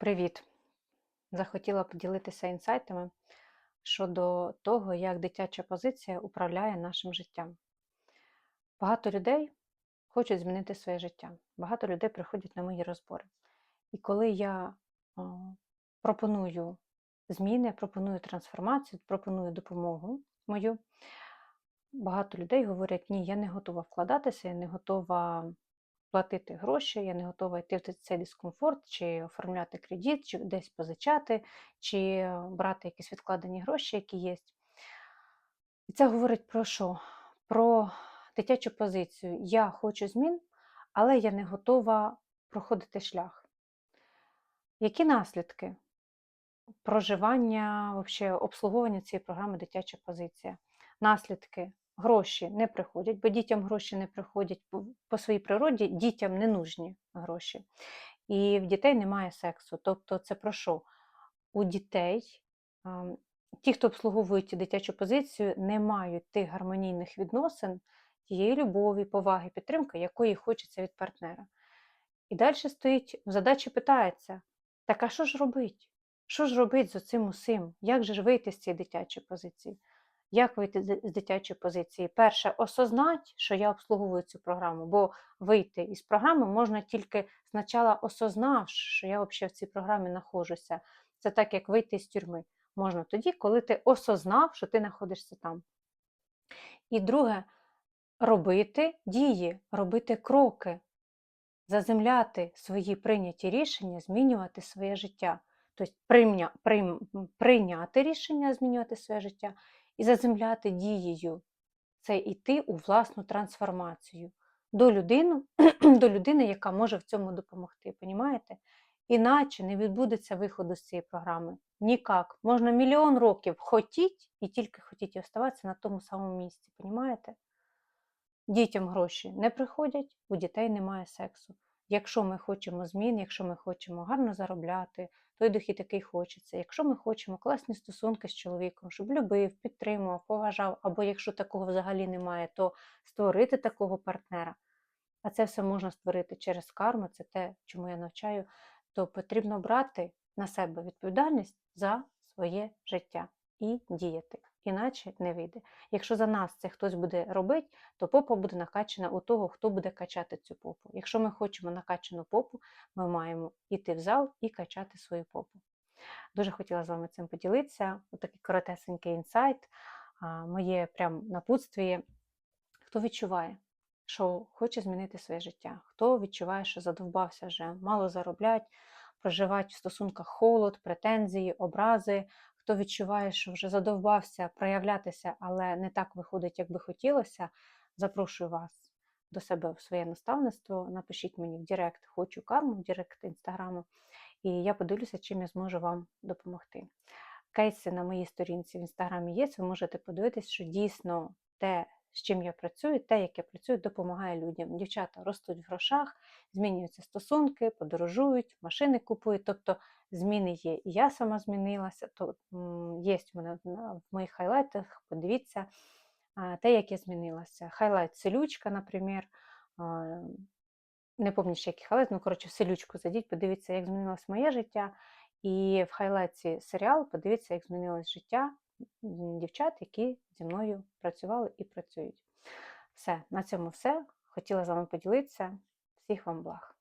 Привіт! Захотіла поділитися інсайтами щодо того, як дитяча позиція управляє нашим життям. Багато людей хочуть змінити своє життя. Багато людей приходять на мої розбори. І коли я пропоную зміни, пропоную трансформацію, пропоную допомогу мою, багато людей говорять: ні, я не готова вкладатися, я не готова платити гроші, я не готова йти в цей дискомфорт, чи оформляти кредит, чи десь позичати, чи брати якісь відкладені гроші, які є. І це говорить про що? Про дитячу позицію. Я хочу змін, але я не готова проходити шлях. Які наслідки проживання, вообще, обслуговування цієї програми дитяча позиція? Наслідки гроші не приходять, бо дітям гроші не приходять по- своїй природі, дітям не нужні гроші. І в дітей немає сексу. Тобто, це про що? У дітей, ті, хто обслуговують дитячу позицію, не мають тих гармонійних відносин, тієї любові, поваги, підтримки, якої хочеться від партнера. І далі стоїть, в задачі питається: так а що ж робить? Що ж робить з оцим усім? Як же ж вийти з цієї дитячої позиції? Як вийти з дитячої позиції? Перше, осознать, що я обслуговую цю програму, бо вийти із програми можна тільки спочатку осознавши, що я взагалі в цій програмі знаходжуся. Це так, як вийти з тюрми. Можна тоді, коли ти осознав, що ти знаходишся там. І друге, робити дії, робити кроки, заземляти свої прийняті рішення, змінювати своє життя. Тобто прийняти рішення, змінювати своє життя і заземляти дією. Це йти у власну трансформацію до людини, до людини, яка може в цьому допомогти. Понімаєте? Іначе не відбудеться виходу з цієї програми. Нікак. Можна мільйон років хотіть і тільки хотіть і оставатися на тому самому місці. Понімаєте? Дітям гроші не приходять, у дітей немає сексу. Якщо ми хочемо змін, якщо ми хочемо гарно заробляти, той дохід який хочеться. Якщо ми хочемо класні стосунки з чоловіком, щоб любив, підтримував, поважав, або якщо такого взагалі немає, то створити такого партнера. А це все можна створити через карму, це те, чому я навчаю, то потрібно брати на себе відповідальність за своє життя і діяти. Іначе не вийде. Якщо за нас це хтось буде робити, то попа буде накачана у того, хто буде качати цю попу. Якщо ми хочемо накачану попу, ми маємо йти в зал і качати свою попу. Дуже хотіла з вами цим поділитися. Отакий коротесенький інсайт, моє прям напутствіє. Хто відчуває, що хоче змінити своє життя, хто відчуває, що задовбався вже, мало зароблять, проживати в стосунках холод, претензії, образи, хто відчуває, що вже задовбався проявлятися, але не так виходить, як би хотілося, запрошую вас до себе в своє наставництво. Напишіть мені в Директ Хочу карму, в Директ інстаграму, і я подивлюся, чим я зможу вам допомогти. Кейси на моїй сторінці в інстаграмі є. Ви можете подивитись, що дійсно те, з чим я працюю, те, як я працюю, допомагає людям. Дівчата ростуть в грошах, змінюються стосунки, подорожують, машини купують. Тобто зміни є. І я сама змінилася. То є в мене в моїх хайлайтах, подивіться те, як я змінилася. Хайлайт селючка, наприклад. Не пам'ятаю, ще який хайлайт, ну коротше, селючку зайдіть, подивіться, як змінилось моє життя. І в хайлайті серіал подивіться, як змінилось життя дівчат, які зі мною працювали і працюють. Все, на цьому все. Хотіла з вами поділитися. Всіх вам благ.